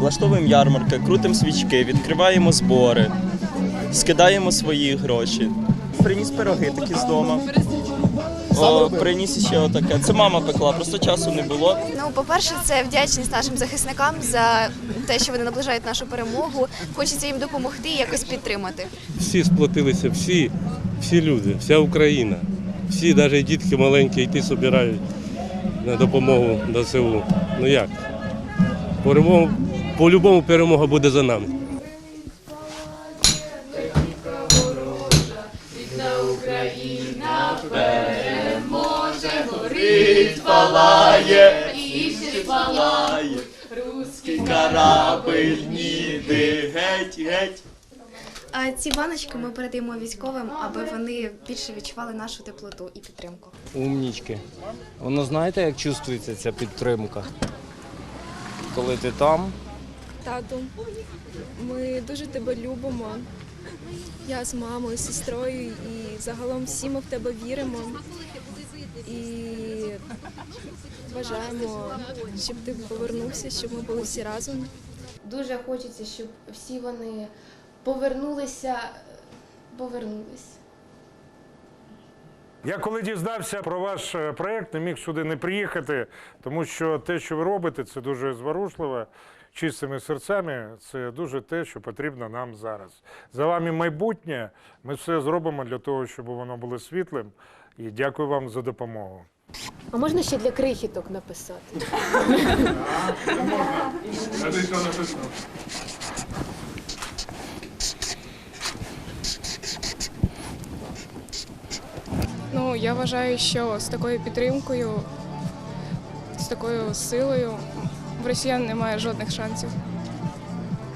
влаштовуємо ярмарки, крутимо свічки, відкриваємо збори, скидаємо свої гроші. Приніс пироги такі з дому. О, приніс ще отаке. Це мама пекла, просто часу не було. Ну, по-перше, це вдячність нашим захисникам за те, що вони наближають нашу перемогу. Хочеться їм допомогти і якось підтримати. всі сплотилися, всі, всі люди, вся Україна. Всі, навіть дітки маленькі, йти збирають на допомогу ДСУ. Ну як? Перемогу, по-любому перемога буде за нами. Палає, і ще палає, руський корабель ніде, геть, геть. А ці баночки ми передаємо військовим, аби вони більше відчували нашу теплоту і підтримку. Умнічки. Воно знаєте, як чувствується ця підтримка? Коли ти там, Тату, ми дуже тебе любимо. Я з мамою, з сестрою і загалом всі ми в тебе віримо. І бажаємо, щоб ти повернувся, щоб ми були всі разом. Дуже хочеться, щоб всі вони повернулися, повернулись. Я коли дізнався про ваш е, проєкт, не міг сюди не приїхати, тому що те, що ви робите, це дуже зворушливо, чистими серцями. Це дуже те, що потрібно нам зараз. За вами майбутнє. Ми все зробимо для того, щоб воно було світлим. І дякую вам за допомогу. А можна ще для крихіток написати? Я вважаю, що з такою підтримкою, з такою силою в росіян немає жодних шансів.